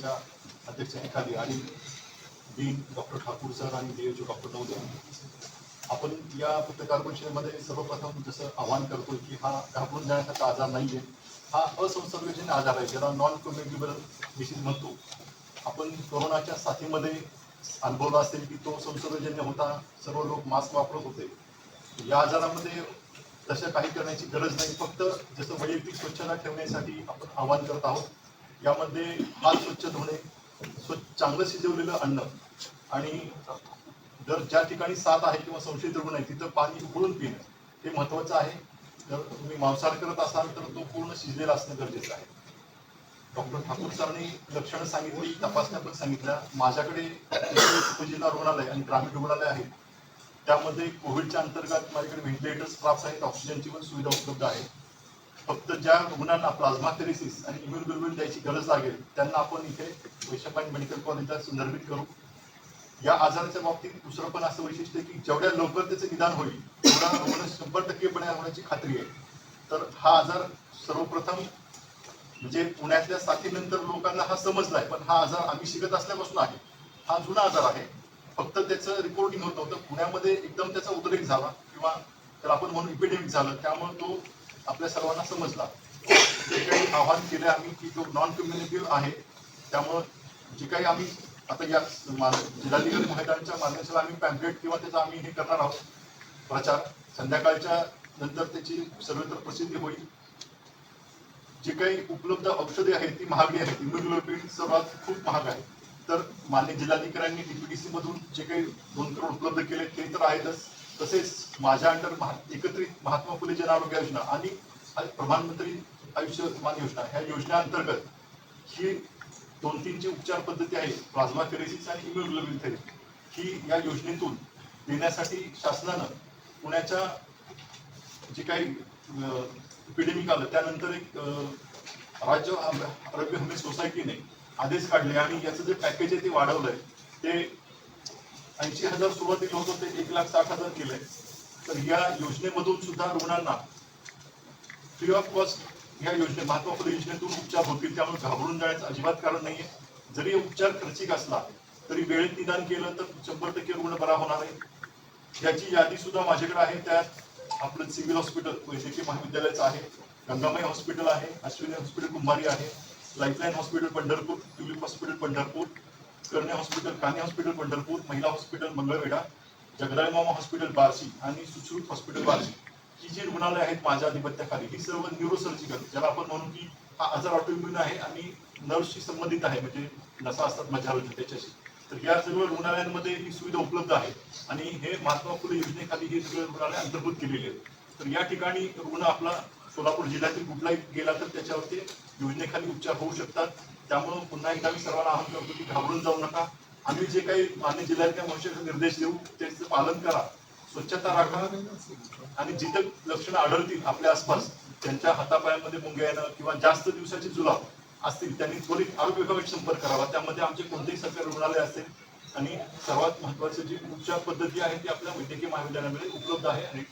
यांच्या अध्यक्षतेखाली आणि डीन डॉक्टर ठाकूर सर आणि डीएचओ डॉक्टर नवदे आपण या पत्रकार परिषदेमध्ये सर्वप्रथम जसं आवाहन करतो की हा घाबरून जाण्यासारखा आजार नाहीये हा असंसर्गजन्य आजार आहे ज्याला नॉन कम्युनिकेबल डिसीज म्हणतो. आपण कोरोनाच्या साथीमध्ये अनुभवला असेल की तो संसर्गजन्य होता सर्व लोक मास्क वापरत होते. या आजारामध्ये तशा काही करण्याची गरज नाही फक्त जसं वैयक्तिक स्वच्छता ठेवण्यासाठी आपण आवाहन करत आहोत. यामध्ये हात स्वच्छ धुणे स्वच्छ चांगलं शिजवलेलं अन्न आणि जर ज्या ठिकाणी साथ आहे किंवा संशयित रुग्ण आहे तिथं पाणी उकळून पिणं हे महत्वाचं आहे. जर तुम्ही मांसाहार करत असाल तर तो पूर्ण शिजलेला असणं गरजेचं आहे. डॉक्टर ठाकूर सरांनी लक्षणं सांगितली तपासण्या पण सांगितल्या. माझ्याकडे उपजिल्हा रुग्णालय आणि ग्रामीण रुग्णालय आहे. त्यामध्ये कोविडच्या अंतर्गत माझ्याकडे व्हेंटिलेटर्स प्राप्त आहेत. ऑक्सिजनची पण सुविधा उपलब्ध आहे फक्त ज्या रुग्णांना प्लाझ्मा थेरेसिस आणि इम्युनोग्लोबिन द्यायची गरज लागेल त्यांना आपण इथे वैशंपाईन मेडिकल कॉलेजला संदर्भित करू. या आजाराच्या बाबतीत दुसरं पण असं वैशिष्ट्य आहे की जेवढ्या लवकर त्याचं निदान होईल तेवढा रुग्ण शंभर टक्के बरे होण्याची खात्री आहे. तर हा आजार सर्वप्रथम म्हणजे पुण्यातल्या साथीनंतर लोकांना हा समजलाय पण हा आजार आम्ही शिकत असल्यापासून आहे. हा जुना आजार आहे. फक्त त्याचं रिपोर्टिंग होत नव्हतं. पुण्यामध्ये एकदम त्याचा उद्रेक झाला किंवा तर आपण म्हणून इपिडेमिक झालं. त्यामुळे तो आपल्या सर्वांना समजला. जे काही आव्हान केले आम्ही की जो नॉन कम्युनिकेबल आहे त्यामुळं जे काही आम्ही आता या जिल्हाधिकारी महोदयांच्या मार्गदर्शनाला आम्ही पॅम्पलेट किंवा त्याचा आम्ही हे करणार आहोत प्रचार. संध्याकाळच्या नंतर त्याची सर्वत्र प्रसिद्धी होईल. जे काही उपलब्ध औषधे आहेत ती महागडी आहेत. इम्युनोग्लोबिन सर्वात खूप महाग आहे. तर मान्य जिल्हाधिकाऱ्यांनी डीपीडीसी मधून जे काही दोन करोड उपलब्ध केले ते तर आहेतच. तसेच माझ्या अंडर महा- एकत्रित महात्मा फुले जन आरोग्य योजना आणि प्रधानमंत्री आयुष्यमान योजना ह्या योजनेअंतर्गत ही दोन तीन जी उपचार पद्धती आहे प्लाझ्मा थेरेसिस आणि इम्युग्लोबिन थेरपी ही या योजनेतून देण्यासाठी शासनानं पुण्याच्या जे काही इपिडेमिक आलं त्यानंतर एक राज्य आरोग्य हमी सोसायटीने आदेश काढले आणि याचं जे पॅकेज आहे ते वाढवलंय ते ऐंशी हजार सुरुवातीला होतं ते एक लाख साठ हजार केलंय. तर या योजनेमधून सुद्धा रुग्णांना फ्री ऑफ कॉस्ट या योजने महात्मा फुले योजनेतून उपचार होतील त्यामुळे घाबरून जाण्याचं अजिबात कारण नाहीये. जरी उपचार खर्चिक असला तरी वेळेत निदान केलं तर शंभर टक्के रुग्ण बरा होणार आहे याची यादी सुद्धा माझ्याकडे आहे त्यात आपलं सिव्हिल हॉस्पिटल वैद्यकीय महाविद्यालयाचं आहे गंगामाई हॉस्पिटल आहे अश्विनी हॉस्पिटल कुंभारी आहे lifeline hospital Pandharpur tulip hospital Pandharpur Karne hospital काने हॉस्पिटल पंढरपूर महिला हॉस्पिटल मंगळवेढा जगदाळे मामा हॉस्पिटल बार्शी आणि सुश्रुत हॉस्पिटल बार्शी. ही जी रुग्णालय आहेत माझ्या अधिपत्याखाली ही सर्व न्यूरोसर्जिकल ज्याला आपण म्हणू की हा आजार ऑटोइम्युन आहे आणि नर्सशी संबंधित आहे म्हणजे नसा असतात मज्जावरती त्याच्याशी. तर या सर्व रुग्णालयांमध्ये ही सुविधा उपलब्ध आहे आणि हे महात्मा फुले योजनेखाली हे सगळे रुग्णालय अंतर्भूत केलेले आहेत. तर या ठिकाणी रुग्ण आपला सोलापूर जिल्ह्यातील कुठलाही गेला तर त्याच्यावरती योजनेखाली उपचार होऊ शकतात. त्यामुळं पुन्हा एकदा मी सर्वांना आवाहन करतो की घाबरून जाऊ नका. आम्ही जे काही मान्य जिल्ह्यातल्या मनुष्याचे निर्देश देऊ त्याचं पालन करा. स्वच्छता राखा. आणि जिथं लक्षणं आढळतील आपल्या आसपास त्यांच्या हातापायामध्ये मुंग्या येणं किंवा जास्त दिवसाचे जुलाब असतील त्यांनी त्वरित आरोग्य विभागाशी संपर्क करावा. त्यामध्ये आमचे कोणतेही सरकारी रुग्णालय असेल. आणि सर्वात महत्वाची जी उपचार पद्धती आहे ती आपल्या वैद्यकीय महाविद्यालयामध्ये उपलब्ध आहे. आणि